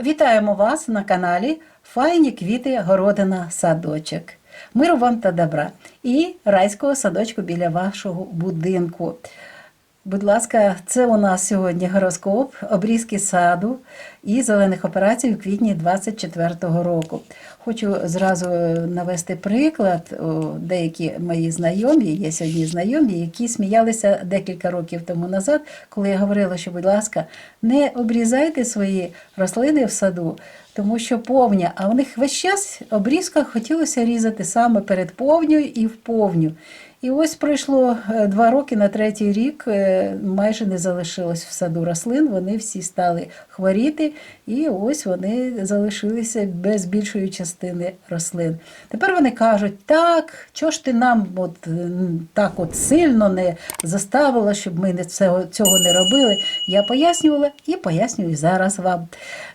Вітаємо вас на каналі Файні квіти Городина Садочок. Миру вам та добра і райського садочку біля вашого будинку. Будь ласка, це у нас сьогодні гороскоп, обрізки саду і зелених операцій у квітні 24-го року. Хочу зразу навести приклад. Деякі мої знайомі, є сьогодні знайомі, які сміялися декілька років тому назад, коли я говорила, що, будь ласка, не обрізайте свої рослини в саду, тому що повня, а у них весь час обрізка хотілося різати саме перед повньою і в повню. І ось пройшло е, два роки на третій рік, е, майже не залишилось в саду рослин. Вони всі стали хворіти, і ось вони залишилися без більшої частини рослин. Тепер вони кажуть: так, чого ж ти нам от, е, так от сильно не заставила, щоб ми не цього, цього не робили. Я пояснювала і пояснюю зараз вам.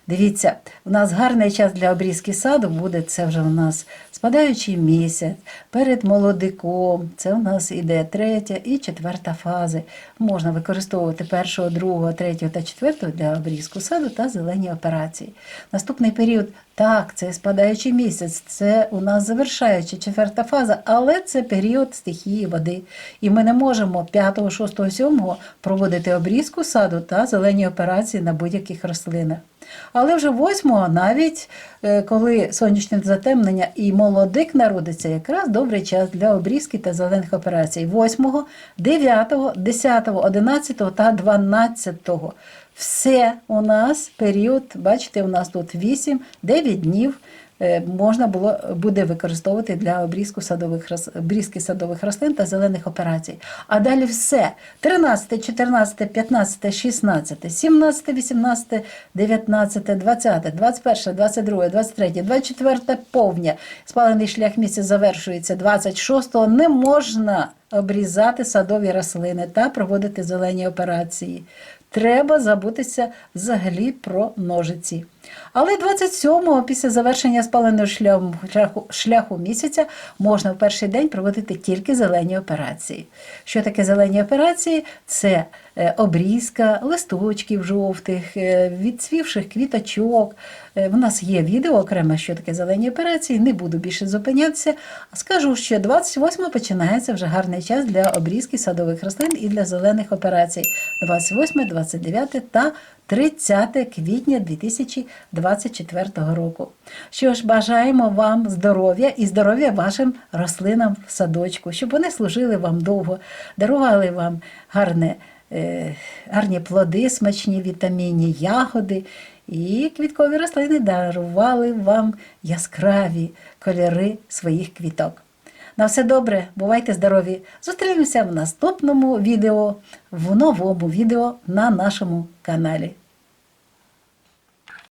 Дивіться, у нас гарний час для обрізки саду буде це вже у нас спадаючий місяць, перед молодиком. Це у нас іде третя і четверта фази. Можна використовувати першого, другого, третього та четвертого для обрізку саду та зелені операції. Наступний період. Так, це спадаючий місяць, це у нас завершаюча четверта фаза, але це період стихії води. І ми не можемо 5, 6, 7 проводити обрізку саду та зелені операції на будь-яких рослинах. Але вже 8 навіть е, коли сонячне затемнення і молодик народиться, якраз добрий час для обрізки та зелених операцій. 8, 9, 10, 11 та 12. Все у нас період, бачите, у нас тут 8-9 днів. е, Можна було буде використовувати для обрізку садових обрізки садових рослин та зелених операцій. А далі все: 13, 14, 15, 16, 17, 18, 19, 20, 21, 22, 23, 24 повня. Спалений шлях місяця завершується 26-го. Не можна обрізати садові рослини та проводити зелені операції. Треба забутися взагалі про ножиці. Але 27-го, після завершення спаленого шляху, шляху, місяця, можна в перший день проводити тільки зелені операції. Що таке зелені операції? Це е, обрізка листочків жовтих, е, відцвівших квіточок. Е, В нас є відео окремо, що таке зелені операції. Не буду більше зупинятися. Скажу, що 28-го починається вже гарний час для обрізки садових рослин і для зелених операцій. 28, 29 та 30 квітня 2024 року. Що ж, бажаємо вам здоров'я і здоров'я вашим рослинам в садочку, щоб вони служили вам довго, дарували вам гарне, е, гарні плоди, смачні вітамінні, ягоди. І квіткові рослини дарували вам яскраві кольори своїх квіток. На все добре, бувайте здорові! Зустрінемося в наступному відео, в новому відео на нашому каналі.